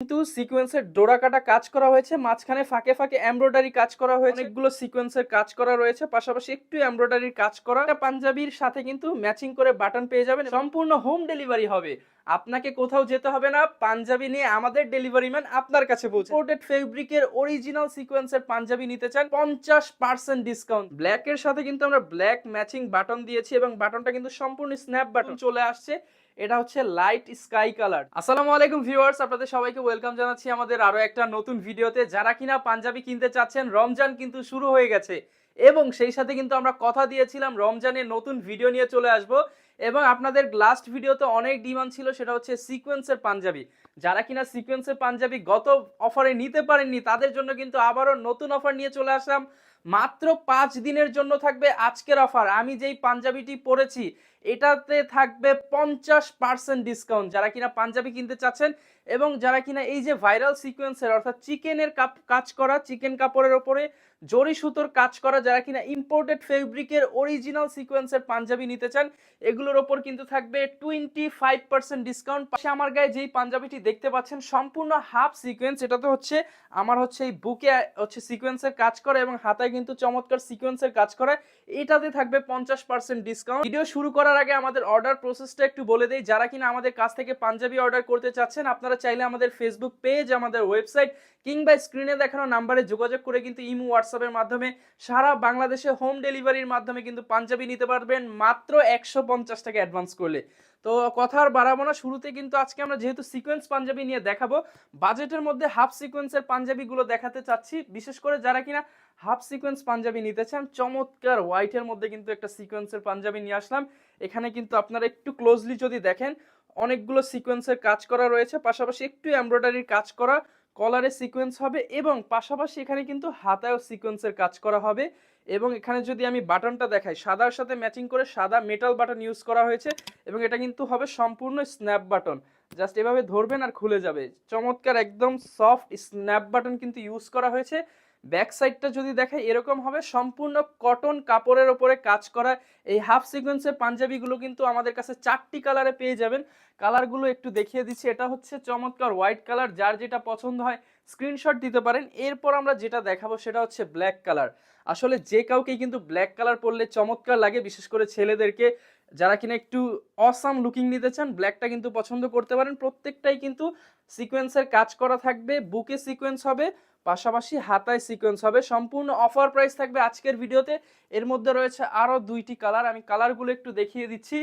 কিন্তু সিকোয়েন্সের ডোরা কাটা কাজ করা হয়েছে, মাঝখানে ফাঁকে ফাঁকে এমব্রয়ডারি কাজ করা হয়েছে। অনেকগুলো সিকোয়েন্সের কাজ করা রয়েছে, পাশাপাশি একটু এমব্রয়ডারির কাজ করা। পাঞ্জাবির সাথে কিন্তু ম্যাচিং করে বাটন পেয়ে যাবেন। সম্পূর্ণ হোম ডেলিভারি হবে। আপনাকে কোথাও যেতে হবে না। পাঞ্জাবি নিয়ে আমাদের ডেলিভারি ম্যান আপনার কাছে পৌঁছে ইম্পোর্টেড ফেব্রিকের অরিজিনাল সিকোয়েন্সের পাঞ্জাবি নিতে চান, পঞ্চাশ পার্সেন্ট ডিসকাউন্ট ব্ল্যাক এর সাথে কিন্তু আমরা ব্ল্যাক ম্যাচিং বাটন দিয়েছি এবং বাটনটা কিন্তু সম্পূর্ণ স্ন্যাপ বাটন চলে আসছে। এটা হচ্ছে লাইট স্কাই কালার আসসালামু আলাইকুম ভিউয়ার্স আপনাদের সবাইকে ওয়েলকাম জানাচ্ছি আমাদের আরও একটা নতুন ভিডিওতে। যারা কিনা পাঞ্জাবি কিনতে চাচ্ছেন, রমজান কিন্তু শুরু হয়ে গেছে। এবং সেই সাথে কিন্তু আমরা কথা দিয়েছিলাম, রমজানের নতুন ভিডিও নিয়ে চলে আসব। এবং আপনাদের লাস্ট ভিডিওতে অনেক ডিমান্ড ছিল, সেটা হচ্ছে সিকোয়েন্সের পাঞ্জাবি। যারা কিনা সিকোয়েন্সের পাঞ্জাবি গত অফারে নিতে পারেননি, তাদের জন্য কিন্তু আবারও নতুন অফার নিয়ে চলে আসলাম। মাত্র পাঁচ দিনের জন্য থাকবে আজকের অফার আমি যেই পাঞ্জাবিটি পরেছি, এটাতে থাকবে পঞ্চাশ পার্সেন্ট ডিসকাউন্ট যারা কিনা পাঞ্জাবি কিনতে চাচ্ছেন এবং যারা কিনা এই যে ভাইরাল সিকোয়েন্সের অর্থাৎ চিকেনের কাপ কাজ করা চিকেন কাপড়ের ওপরে জরি সুতোর কাজ করা যারা কিনা ইম্পোর্টেড ফেব্রিকের অরিজিনাল সিকোয়েন্সের পাঞ্জাবি নিতে চান, এগুলোর ওপর কিন্তু থাকবে টোয়েন্টি ফাইভ পার্সেন্ট ডিসকাউন্ট পাশে আমার গায়ে যেই পাঞ্জাবিটি দেখতে পাচ্ছেন, সম্পূর্ণ হাফ সিকোয়েন্স এটা তো হচ্ছে, আমার হচ্ছে এই বুকে হচ্ছে সিকোয়েন্সের কাজ করা এবং হাতায় কিন্তু চমৎকার সিকোয়েন্সের কাজ করা, এটাতে থাকবে পঞ্চাশ পার্সেন্ট ডিসকাউন্ট ভিডিও শুরু করার আগে আমাদের অর্ডার প্রসেসটা একটু বলে দেই। যারা কিনা আমাদের কাছ থেকে পাঞ্জাবি অর্ডার করতে চাচ্ছেন, আপনারা চাইলে আমাদের ফেসবুক পেজ আমাদের ওয়েবসাইট কিংবা স্ক্রিনে দেখানো নাম্বারে যোগাযোগ করে কিন্তু ইমো হোয়াটসঅ্যাপের মাধ্যমে সারা বাংলাদেশে হোম ডেলিভারির মাধ্যমে কিন্তু পাঞ্জাবি নিতে পারবেন মাত্র একশো পঞ্চাশ টাকা অ্যাডভান্স করলে। তো কথা আর বাড়াবো না, শুরুতে কিন্তু আজকে আমরা যেহেতু সিকোয়েন্স পাঞ্জাবি নিয়ে দেখাবো বাজেটের মধ্যে হাফ সিকোয়েন্সের পাঞ্জাবিগুলো দেখাতে চাচ্ছি, বিশেষ করে যারা কিনা হাফ সিকোয়েন্স পাঞ্জাবি নিতে চান, চমৎকার হোয়াইটের মধ্যে কিন্তু একটা সিকোয়েন্সের পাঞ্জাবি নিয়ে আসলাম। এখানে কিন্তু আপনারা একটু ক্লোজলি যদি দেখেন, অনেকগুলো সিকোয়েন্সের কাজ করা রয়েছে, পাশাপাশি একটু এমব্রয়ডারির কাজ করা কলারে সিকোয়েন্স হবে এবং পাশাপাশি এখানে কিন্তু হাতায়ও সিকোয়েন্সের কাজ করা হবে এবং এখানে যদি আমি বাটনটা দেখাই, সাদার সাথে ম্যাচিং করে সাদা মেটাল বাটন ইউজ করা হয়েছে এবং এটা কিন্তু হবে সম্পূর্ণ স্ন্যাপ বাটন জাস্ট এভাবে ধরবেন আর খুলে যাবে। চমৎকার, একদম সফট স্ন্যাপ বাটন কিন্তু ইউজ করা হয়েছে। ব্যাক সাইডটা যদি দেখাই, এরকম হবে সম্পূর্ণ কটন কাপড়ের ওপরে কাজ করা। এই হাফ সিকোয়েন্সের পাঞ্জাবিগুলো কিন্তু আমাদের কাছে চারটি কালারে পেয়ে যাবেন। কালারগুলো একটু দেখিয়ে দিচ্ছি। এটা হচ্ছে চমৎকার হোয়াইট কালার যার যেটা পছন্দ হয় স্ক্রিনশট দিতে পারেন। এরপর আমরা যেটা দেখাবো সেটা হচ্ছে ব্ল্যাক কালার আসলে যে কাউকে কিন্তু ব্ল্যাক কালার পরলে চমৎকার লাগে, বিশেষ করে ছেলেদেরকে। যারা কিনা একটু অসাম লুকিং নিতে চান ব্ল্যাকটা কিন্তু পছন্দ করতে পারেন। প্রত্যেকটাই কিন্তু সিকোয়েন্সের কাজ করা থাকবে বুকে সিকোয়েন্স হবে। পাশাপাশি হাতায় সিকোয়েন্স হবে। সম্পূর্ণ অফার প্রাইস থাকবে আজকের ভিডিওতে। এর মধ্যে রয়েছে আরও দুইটি কালার আমি কালারগুলো একটু দেখিয়ে দিচ্ছি।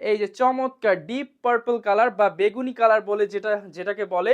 এই যে চমৎকার ডিপ পার্পল কালার বা বেগুনি কালার বলে যেটা, যেটাকে বলে,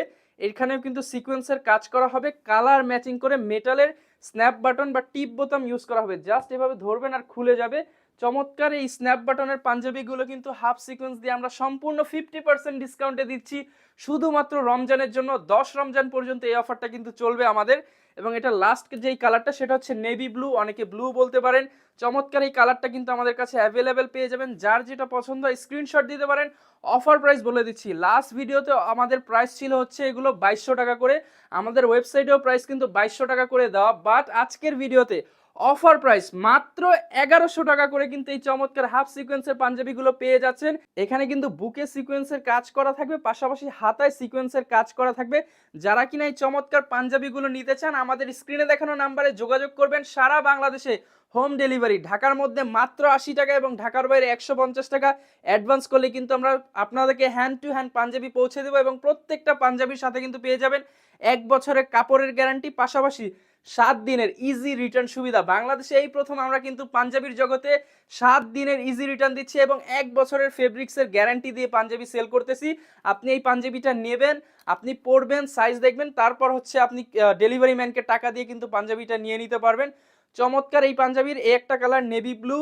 এখানেও কিন্তু সিকোয়েন্সের কাজ করা হবে। কালার ম্যাচিং করে মেটালের স্ন্যাপ বাটন বা টিপ বোতাম ইউজ করা হবে। জাস্ট এভাবে ধরবেন আর খুলে যাবে। চমৎকার এই স্ন্যাপ বাটনের পাঞ্জাবিগুলো কিন্তু হাফ সিকোয়েন্স দিয়ে আমরা সম্পূর্ণ ফিফটি পার্সেন্ট ডিসকাউন্টে দিচ্ছি। শুধুমাত্র রমজানের জন্য দশ রমজান পর্যন্ত এই অফারটা কিন্তু চলবে আমাদের। এবং এটা লাস্ট যেই কালারটা সেটা হচ্ছে নেভি ব্লু অনেকে ব্লু বলতে পারেন। চমৎকার এই কালারটা কিন্তু আমাদের কাছে অ্যাভেলেবেল পেয়ে যাবেন। যার যেটা পছন্দ হয় স্ক্রিনশট দিতে পারেন। অফার প্রাইস বলে দিচ্ছি। লাস্ট ভিডিওতে আমাদের প্রাইস ছিল হচ্ছে এগুলো বাইশশো টাকা করে। আমাদের ওয়েবসাইটেও প্রাইস কিন্তু বাইশশো টাকা করে দেওয়া। বাট আজকের ভিডিওতে অফার প্রাইস। মাত্র এগারোশো টাকা করে কিন্তু এই চমৎকার হাফ সিকোয়েন্সের পাঞ্জাবিগুলো পেয়ে যাচ্ছেন। এখানে কিন্তু বুকে সিকোয়েন্সের কাজ করা থাকবে, পাশাপাশি হাতায় সিকোয়েন্সের কাজ করা থাকবে। যারা কিনা এই চমৎকার পাঞ্জাবিগুলো নিতে চান, আমাদের স্ক্রিনে দেখানো নাম্বারে যোগাযোগ করবেন সারা বাংলাদেশে। Home delivery. ঢাকার মধ্যে মাত্র আশি টাকা এবং ঢাকার বাইরে একশো পঞ্চাশ টাকা অ্যাডভান্স করলে কিন্তু আমরা আপনাদেরকে হ্যান্ড টু হ্যান্ড পাঞ্জাবি পৌঁছে দেবো এবং প্রত্যেকটা পাঞ্জাবির সাথে কিন্তু পেয়ে যাবেন এক বছরের কাপড়ের গ্যারান্টি পাশাপাশি সাত দিনের ইজি রিটার্ন সুবিধা। বাংলাদেশে এই প্রথম আমরা কিন্তু পাঞ্জাবির জগতে সাত দিনের ইজি রিটার্ন দিচ্ছি এবং এক বছরের ফেব্রিক্সের গ্যারান্টি দিয়ে পাঞ্জাবি সেল করতেছি। আপনি এই পাঞ্জাবিটা নেবেন, আপনি পরবেন সাইজ দেখবেন, তারপর হচ্ছে আপনি ডেলিভারি ম্যানকে টাকা দিয়ে কিন্তু পাঞ্জাবিটা নিয়ে নিতে পারবেন। চমৎকার এই পাঞ্জাবির, এই একটা কালার নেভি ব্লু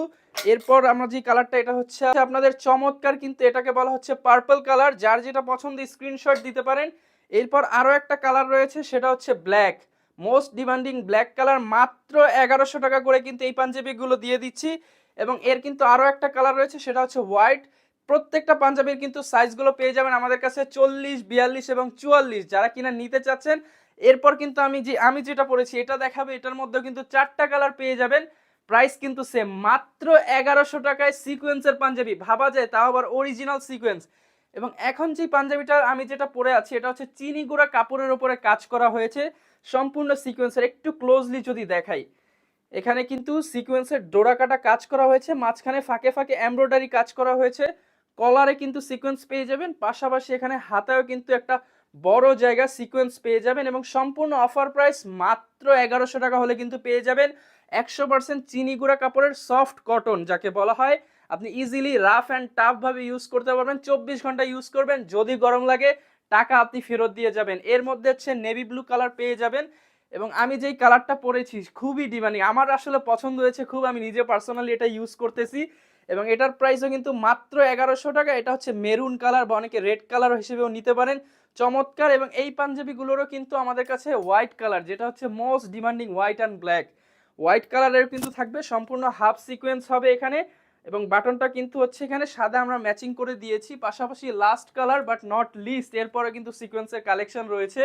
এরপর আমরা যে কালারটা এটা হচ্ছে আপনাদের চমৎকার কিন্তু এটাকে বলা হচ্ছে পার্পল কালার যার যেটা পছন্দ স্ক্রিনশট দিতে পারেন। এরপর আরও একটা কালার রয়েছে, সেটা হচ্ছে black most demanding black colour মাত্র এগারোশো টাকা করে কিন্তু এই পাঞ্জাবিগুলো দিয়ে দিচ্ছি। এবং এর কিন্তু আরও একটা কালার রয়েছে, সেটা হচ্ছে হোয়াইট প্রত্যেকটা পাঞ্জাবির কিন্তু সাইজগুলো পেয়ে যাবেন আমাদের কাছে চল্লিশ, বিয়াল্লিশ এবং চুয়াল্লিশ। যারা কিনা নিতে চাচ্ছেন এরপর কিন্তু আমি যে, আমি যেটা পড়েছি, এটা দেখাবে, এটার মধ্যে কিন্তু চারটা কালার পেয়ে যাবেন। প্রাইস কিন্তু সেম মাত্র এগারোশো টাকায় সিকোয়েন্সের পাঞ্জাবি। ভাবা যায়, তাও আবার অরিজিনাল সিকোয়েন্স এবং এখন যে পাঞ্জাবিটা আমি যেটা পরে আছি, এটা হচ্ছে চিনি গুঁড়া কাপড়ের ওপরে কাজ করা হয়েছে। সম্পূর্ণ সিকোয়েন্সের একটু ক্লোজলি যদি দেখাই। এখানে কিন্তু সিকোয়েন্সের ডোরা কাটা কাজ করা হয়েছে, মাঝখানে ফাঁকে ফাঁকে এমব্রয়ডারি কাজ করা হয়েছে। কলারে কিন্তু সিকোয়েন্স পেয়ে যাবেন, পাশাপাশি এখানে হাতায়ও কিন্তু একটা বড় জায়গা সিকোয়েন্স পেয়ে যাবেন এবং সম্পূর্ণ অফার প্রাইস মাত্র এগারোশো টাকা হলে কিন্তু পেয়ে যাবেন একশো পার্সেন্ট চিনি গুঁড়া কাপড়ের সফট কটন যাকে বলা হয়। আপনি ইজিলি রাফ অ্যান্ড টাফভাবে ইউজ করতে পারবেন, চব্বিশ ঘণ্টা ইউজ করবেন, যদি গরম লাগে, টাকা আপনি ফেরত দিয়ে যাবেন। এর মধ্যে হচ্ছে নেভি ব্লু কালার পেয়ে যাবেন এবং আমি যেই কালারটা পরেছি, খুবই ডিমান্ডিং আমার আসলে পছন্দ হয়েছে, খুব আমি নিজে পার্সোনালি এটা ইউজ করতেছি এবং এটার প্রাইসও কিন্তু মাত্র এগারোশো টাকা। এটা হচ্ছে মেরুন কালার বা অনেকে রেড কালার হিসেবেও নিতে পারেন। চমৎকার এবং এই পাঞ্জাবিগুলোরও কিন্তু আমাদের কাছে হোয়াইট কালার যেটা হচ্ছে most demanding white and black white কালারের কিন্তু থাকবে সম্পূর্ণ হাফ সিকোয়েন্স হবে এখানে এবং বাটনটা কিন্তু হচ্ছে এখানে সাদা আমরা ম্যাচিং করে দিয়েছি, পাশাপাশি last colour but not least এরপরে কিন্তু সিকোয়েন্সের কালেকশন রয়েছে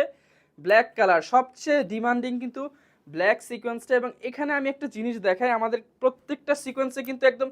ব্ল্যাক কালার সবচেয়ে ডিমান্ডিং কিন্তু ব্ল্যাক সিকোয়েন্সটা এবং এখানে আমি একটা জিনিস দেখাই, আমাদের প্রত্যেকটা সিকোয়েন্সে কিন্তু একদম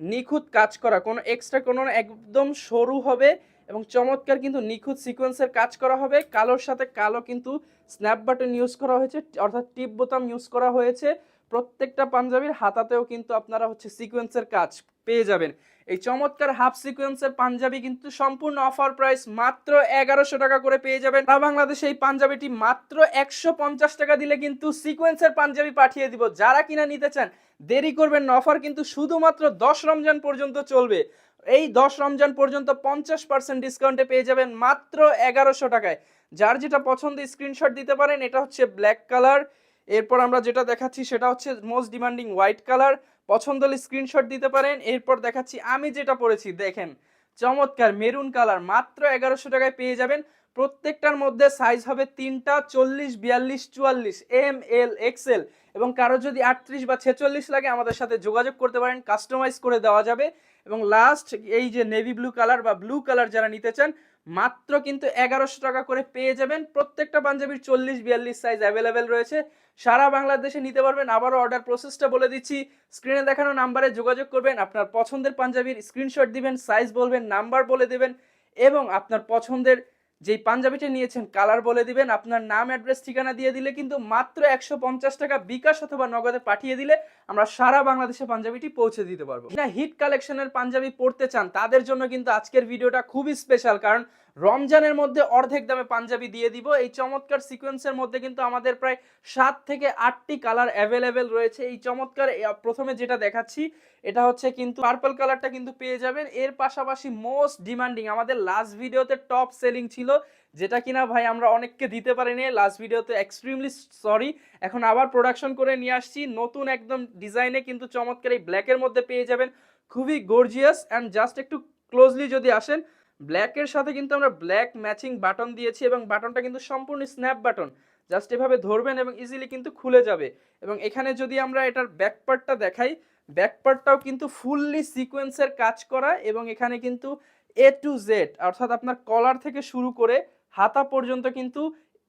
নিখুঁত কাজ করা, কোনো এক্সট্রা কোনো একদম সরু হবে এবং চমৎকার কিন্তু নিখুঁত সিকোয়েন্সের কাজ করা হবে। কালোর সাথে কালো কিন্তু স্ন্যাপ বাটন ইউজ করা হয়েছে, অর্থাৎ টিপ বোতাম ইউজ করা হয়েছে। প্রত্যেকটা পাঞ্জাবির হাতাতেও কিন্তু আপনারা হচ্ছে সিকোয়েন্সের কাজ পেয়ে যাবেন। এই চমৎকার হাফ সিকোয়েন্সের পাঞ্জাবি কিন্তু সম্পূর্ণ অফার প্রাইস মাত্র এগারোশো টাকা করে পেয়ে যাবেন। সারা বাংলাদেশে এই পাঞ্জাবিটি মাত্র একশো পঞ্চাশ টাকা দিলে কিন্তু সিকোয়েন্সের পাঞ্জাবি পাঠিয়ে দিব। যারা কিনা নিতে চান, দেরি করবেন অফার কিন্তু শুধুমাত্র দশ রমজান পর্যন্ত চলবে। এই দশ রমজান পর্যন্ত পঞ্চাশ পার্সেন্ট ডিসকাউন্টে পেয়ে যাবেন মাত্র এগারোশো টাকায়। যার যেটা পছন্দ স্ক্রিনশট দিতে পারেন, এটা হচ্ছে ব্ল্যাক কালার এরপর আমরা যেটা দেখাচ্ছি, সেটা হচ্ছে মোস্ট ডিমান্ডিং হোয়াইট কালার পছন্দ হলে স্ক্রিনশট দিতে পারেন। এরপর দেখাচ্ছি, আমি যেটা পরেছি, দেখেন, চমৎকার মেরুন কালার মাত্র এগারোশো টাকায় পেয়ে যাবেন। প্রত্যেকটার মধ্যে সাইজ হবে তিনটা, চল্লিশ, বিয়াল্লিশ, চুয়াল্লিশ এম এল এক্সেল এবং কারও যদি আটত্রিশ বা ছেচল্লিশ লাগে, আমাদের সাথে যোগাযোগ করতে পারেন। কাস্টমাইজ করে দেওয়া যাবে। এবং লাস্ট এই যে নেভি ব্লু কালার বা ব্লু কালার যারা নিতে চান, মাত্র কিন্তু এগারোশো টাকা করে পেয়ে যাবেন। প্রত্যেকটা পাঞ্জাবির চল্লিশ, বিয়াল্লিশ সাইজ অ্যাভেলেবেল রয়েছে। সারা বাংলাদেশে নিতে পারবেন। আবারও অর্ডার প্রসেসটা বলে দিচ্ছি। স্ক্রিনে দেখানো নাম্বারে যোগাযোগ করবেন। আপনার পছন্দের পাঞ্জাবির স্ক্রিনশট দিবেন সাইজ বলবেন নাম্বার বলে দেবেন এবং আপনার পছন্দের যেই পাঞ্জাবিটা নিয়েছেন কালার বলে দিবেন, আপনার নাম অ্যাড্রেস ঠিকানা দিয়ে দিলে কিন্তু মাত্র একশো পঞ্চাশ টাকা বিকাশ অথবা নগদে পাঠিয়ে দিলে আমরা সারা বাংলাদেশে পাঞ্জাবিটি পৌঁছে দিতে পারব। না হিট কালেকশনের পাঞ্জাবি পড়তে চান, তাদের জন্য কিন্তু আজকের ভিডিওটা খুবই স্পেশাল কারণ রমজানের মধ্যে অর্ধেক দামে পাঞ্জাবি দিয়ে দিব। এই চমৎকার সিকোয়েন্সের মধ্যে কিন্তু আমাদের প্রায় সাত থেকে আটটি কালার অ্যাভেলেবেল রয়েছে। এই চমৎকার প্রথমে যেটা দেখাচ্ছি, এটা হচ্ছে কিন্তু পার্পল কালারটা কিন্তু পেয়ে যাবেন। এর পাশাপাশি মোস্ট ডিমান্ডিং আমাদের লাস্ট ভিডিওতে টপ সেলিং ছিল, যেটা কিনা ভাই আমরা অনেককে দিতে পারিনি। লাস্ট ভিডিওতে এক্সট্রিমলি সরি এখন আবার প্রোডাকশন করে নিয়ে আসছি। নতুন একদম ডিজাইনে কিন্তু চমৎকার এই ব্ল্যাকের মধ্যে পেয়ে যাবেন। খুবই গর্জিয়াস অ্যান্ড জাস্ট একটু ক্লোজলি যদি আসেন ব্ল্যাকের সাথে কিন্তু আমরা ব্ল্যাক ম্যাচিং বাটন দিয়েছি এবং বাটনটা কিন্তু সম্পূর্ণ স্ন্যাপ বাটন জাস্ট এভাবে ধরবেন এবং ইজিলি কিন্তু খুলে যাবে। এবং এখানে যদি আমরা এটার ব্যাকপার্টটা দেখাই ব্যাকপার্টটাও কিন্তু ফুললি সিকোয়েন্সের কাজ করা এবং এখানে কিন্তু এ টু জেড অর্থাৎ আপনার কলার থেকে শুরু করে হাতা পর্যন্ত কিন্তু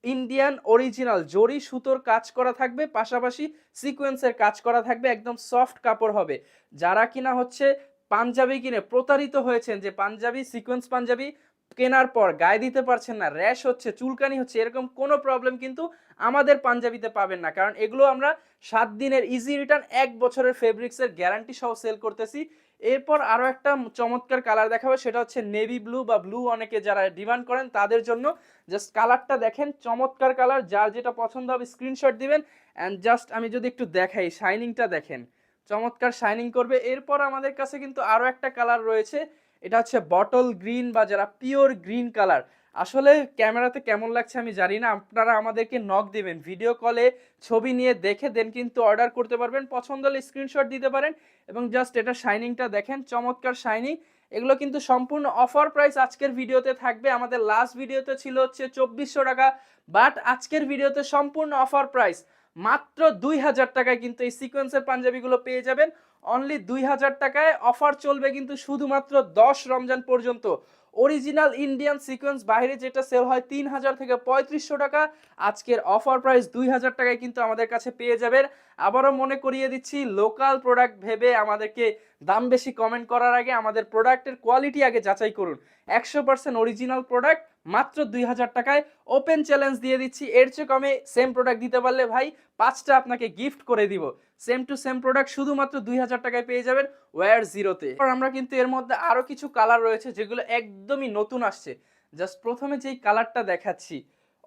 ইন্ডিয়ান অরিজিনাল জরি সুতোর কাজ করা থাকবে, পাশাপাশি সিকোয়েন্সের কাজ করা থাকবে, একদম সফট কাপড় হবে। যারা কিনা হচ্ছে পাঞ্জাবি কিনে প্রতারিত হয়েছেন যে পাঞ্জাবি সিকোয়েন্স পাঞ্জাবি কেনার পর গায়ে দিতে পারছেন না র্যাশ হচ্ছে, চুলকানি হচ্ছে, এরকম কোনো প্রবলেম কিন্তু আমাদের পাঞ্জাবিতে পাবেন না। কারণ এগুলো আমরা সাত দিনের ইজি রিটার্ন এক বছরের ফেব্রিক্সের গ্যারান্টি সহ সেল করতেছি। এরপর আরও একটা চমৎকার কালার দেখাবো, সেটা হচ্ছে নেভি ব্লু বা ব্লু অনেকে যারা ডিমান্ড করেন, তাদের জন্য জাস্ট কালারটা দেখেন, চমৎকার কালার যার যেটা পছন্দ হবে স্ক্রিনশট দিবেন। অ্যান্ড জাস্ট আমি যদি একটু দেখাই শাইনিংটা দেখেন। চমৎকার শাইনিং করবে। এরপর আমাদের কাছে কিন্তু আরও একটা কালার রয়েছে। এটা হচ্ছে বটল গ্রিন বা যারা পিওর গ্রিন কালার আসলে ক্যামেরাতে কেমন লাগছে আমি জানি না। আপনারা আমাদেরকে নক দেবেন। ভিডিও কলে ছবি নিয়ে দেখে দেন কিন্তু অর্ডার করতে পারবেন। পছন্দ হলে স্ক্রিনশট দিতে পারেন এবং জাস্ট এটা শাইনিংটা দেখেন, চমৎকার শাইনিং এগুলো কিন্তু সম্পূর্ণ অফার প্রাইস আজকের ভিডিওতে থাকবে। আমাদের লাস্ট ভিডিওতে ছিল হচ্ছে চব্বিশশো টাকা বাট আজকের ভিডিওতে সম্পূর্ণ অফার প্রাইস মাত্র দুই হাজার টাকায় কিন্তু এই সিকোয়েন্সের পাঞ্জাবিগুলো পেয়ে যাবেন। অনলি দুই হাজার টাকায় অফার চলবে কিন্তু শুধুমাত্র দশ রমজান পর্যন্ত। অরিজিনাল ইন্ডিয়ান সিকোয়েন্স বাইরে যেটা সেল হয় তিন হাজার থেকে পঁয়ত্রিশশো টাকা। আজকের অফার প্রাইস দুই হাজার টাকায় কিন্তু আমাদের কাছে পেয়ে যাবেন। আবারও মনে করিয়ে দিচ্ছি লোকাল প্রোডাক্ট ভেবে আমাদেরকে দাম বেশি কমেন্ট করার আগে আমাদের প্রোডাক্টের কোয়ালিটি আগে যাচাই করুন। একশো পার্সেন্ট অরিজিনাল প্রোডাক্ট মাত্র দুই হাজার টাকায় ওপেন চ্যালেঞ্জ দিয়ে দিচ্ছি। এর চেয়ে কমে সেম প্রোডাক্ট দিতে পারলে ভাই পাঁচটা আপনাকে গিফট করে দিব। সেম টু সেম প্রোডাক্ট শুধুমাত্র দুই হাজার টাকায় পেয়ে যাবেন ওয়ার জিরোতে আমরা কিন্তু এর মধ্যে আরও কিছু কালার রয়েছে যেগুলো একদমই নতুন আসছে। জাস্ট প্রথমে যেই কালারটা দেখাচ্ছি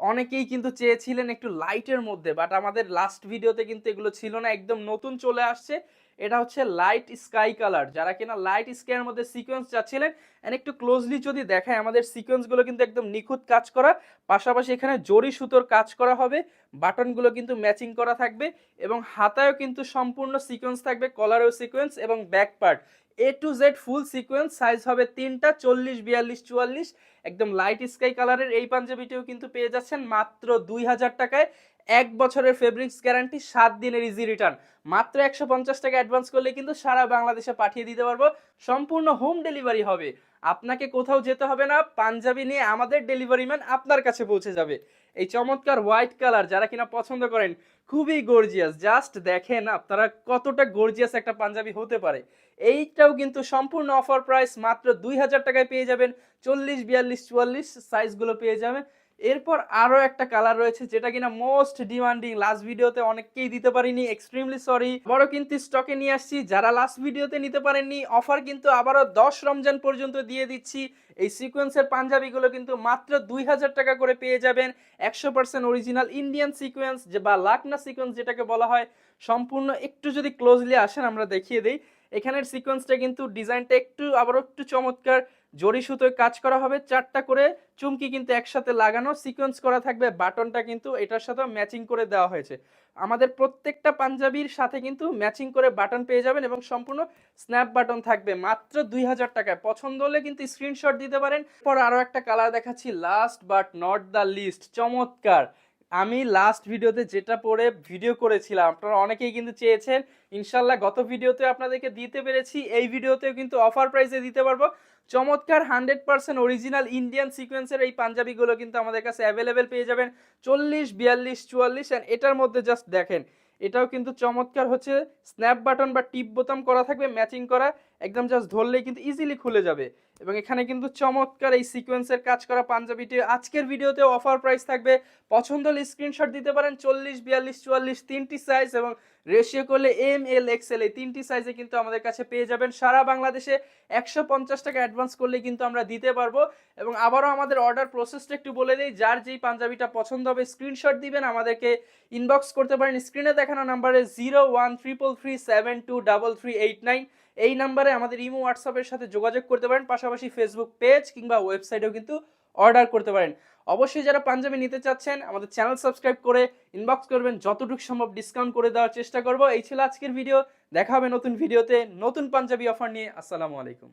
অনেকেই কিন্তু চেয়েছিলেন একটু লাইটের মধ্যে বাট আমাদের লাস্ট ভিডিওতে কিন্তু এগুলো ছিল না, একদম নতুন চলে আসছে। এটা হচ্ছে লাইট স্কাই কালার যারা কিনা লাইট স্কাইয়ের মধ্যে সিকোয়েন্স চাচ্ছিলেন এন্ড একটু ক্লোজলি যদি দেখায়, আমাদের সিকোয়েন্সগুলো কিন্তু একদম নিখুঁত কাজ করা, পাশাপাশি এখানে জরি সুতোর কাজ করা হবে, বাটনগুলো কিন্তু ম্যাচিং করা থাকবে, এবং হাতায়ও কিন্তু সম্পূর্ণ সিকোয়েন্স থাকবে কলারেও সিকোয়েন্স এবং back part A to Z full sequence size হবে তিনটা, চল্লিশ, বিয়াল্লিশ, চুয়াল্লিশ। একদম লাইট স্কাই কালারের এই পাঞ্জাবিটিও কিন্তু পেয়ে যাচ্ছেন মাত্র দুই হাজার টাকায়। এক বছরের ফেব্রিক্স গ্যারান্টি সাত দিনের ইজি রিটার্ন মাত্র একশো পঞ্চাশ টাকা অ্যাডভান্স করলে কিন্তু সারা বাংলাদেশে পাঠিয়ে দিতে পারব। সম্পূর্ণ হোম ডেলিভারি হবে। আপনাকে কোথাও যেতে হবে না, পাঞ্জাবি নিয়ে আমাদের ডেলিভারি ম্যান আপনার কাছে পৌঁছে যাবে। এই চমৎকার হোয়াইট কালার যারা কিনা পছন্দ করেন, খুবই গর্জিয়াস জাস্ট দেখেন আপনারা কতটা গর্জিয়াস একটা পাঞ্জাবি হতে পারে। এইটাও কিন্তু সম্পূর্ণ অফার প্রাইস মাত্র দুই হাজার টাকায় পেয়ে যাবেন। চল্লিশ, বিয়াল্লিশ, চুয়াল্লিশ সাইজগুলো পেয়ে যাবেন। এরপর আরও একটা কালার রয়েছে যেটা কিনা মোস্ট ডিমান্ডিং লাস্ট ভিডিওতে অনেককেই দিতে পারিনি এক্সট্রিমলি সরি বড় কিন্তু স্টকে নিয়ে আসছি, যারা লাস্ট ভিডিওতে নিতে পারেননি অফার কিন্তু আবারও দশ রমজান পর্যন্ত দিয়ে দিচ্ছি। এই সিকোয়েন্সের পাঞ্জাবিগুলো কিন্তু মাত্র দুই হাজার টাকা করে পেয়ে যাবেন। একশো পার্সেন্ট অরিজিনাল ইন্ডিয়ান সিকোয়েন্স বা লাকনা সিকোয়েন্স যেটাকে বলা হয়। সম্পূর্ণ একটু যদি ক্লোজলি আসেন, আমরা দেখিয়ে দিই। এখানের সিকোয়েন্সটা কিন্তু ডিজাইনটা একটু, আবারও একটু চমৎকার। জরি সুতোয় কাজ করা হবে, চারটা করে চুমকি কিন্তু একসাথে লাগানো। সিকোয়েন্স করা থাকবে, বাটনটা কিন্তু এটার সাথে ম্যাচিং করে দেওয়া হয়েছে। আমাদের প্রত্যেকটা পাঞ্জাবির সাথে কিন্তু ম্যাচিং করে বাটন পেয়ে যাবেন এবং সম্পূর্ণ স্ন্যাপ বাটন থাকবে। মাত্র দুই হাজার টাকায়। পছন্দ হলে কিন্তু স্ক্রিনশট দিতে পারেন। পর আরও একটা কালার দেখাচ্ছি last but not the least চমৎকার। আমি লাস্ট ভিডিওতে যেটা পরে ভিডিও করেছিলাম, আপনারা অনেকেই কিন্তু চেয়েছেন, ইনশাল্লাহ গত ভিডিওতে আপনাদেরকে দিতে পেরেছি, এই ভিডিওতেও কিন্তু অফার প্রাইসে দিতে পারব। চমৎকার হান্ড্রেড পার্সেন্ট অরিজিনাল ইন্ডিয়ান সিকোয়েন্সের এই পাঞ্জাবিগুলো কিন্তু আমাদের কাছে অ্যাভেলেবেল পেয়ে যাবেন, চল্লিশ, বিয়াল্লিশ, চুয়াল্লিশ অ্যান্ড এটার মধ্যে জাস্ট দেখেন, এটাও কিন্তু চমৎকার হচ্ছে স্ন্যাপ বাটন বা টিপ বোতাম করা থাকবে ম্যাচিং করা একদম জাস্ট ধরলেই কিন্তু ইজিলি খুলে যাবে। এবং এখানে কিন্তু চমৎকার এই সিকোয়েন্সের কাজ করা পাঞ্জাবিটি আজকের ভিডিওতে অফার প্রাইস থাকবে। পছন্দ হলে স্ক্রিনশট দিতে পারেন চল্লিশ, বিয়াল্লিশ, চুয়াল্লিশ, তিনটি সাইজ এবং রেশিও করলে এম এল এক্সেল এই তিনটি সাইজে কিন্তু আমাদের কাছে পেয়ে যাবেন। সারা বাংলাদেশে একশো পঞ্চাশ টাকা অ্যাডভান্স করলে কিন্তু আমরা দিতে পারব। এবং আবারও আমাদের অর্ডার প্রসেসটা একটু বলে দিই, যার যেই পাঞ্জাবিটা পছন্দ হবে স্ক্রিনশট দিবেন, আমাদেরকে ইনবক্স করতে পারেন। স্ক্রিনে দেখানো নাম্বারে zero one triple three seven two double three eight nine এই নাম্বারে আমাদের ইমো হোয়াটসঅ্যাপের সাথে যোগাযোগ করতে পারেন, পাশাপাশি ফেসবুক পেজ কিংবা ওয়েবসাইটেও কিন্তু অর্ডার করতে পারেন। অবশ্যই যারা পাঞ্জাবি নিতে চাচ্ছেন, আমাদের চ্যানেল সাবস্ক্রাইব করে ইনবক্স করবেন, যতটুকু সম্ভব ডিসকাউন্ট করে দেওয়ার চেষ্টা করব। এই ছিল আজকের ভিডিও দেখা হবে নতুন ভিডিওতে নতুন পাঞ্জাবি অফার নিয়ে। আসসালামু আলাইকুম।